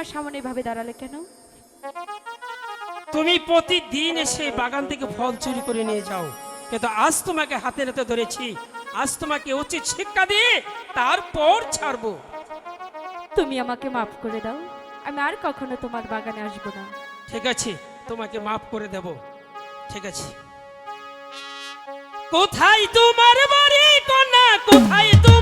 আমার সামনে এভাবে দাঁড়ালে কেন? তুমি প্রতিদিন এসে বাগান থেকে ফল চুরি করে নিয়ে যাও। কিন্তু আজ তোমাকে হাতে হাতে ধরেছি। আজ তোমাকে উচিত শিক্ষা দিয়ে তারপর ছাড়ব। তুমি আমাকে মাফ করে দাও। আমি আর কখনো তোমার বাগানে আসব না। ঠিক আছে তোমাকে মাফ করে দেব। ঠিক আছে। কোথায় তোমার বাড়ি কন্যা? কোথায় তোমার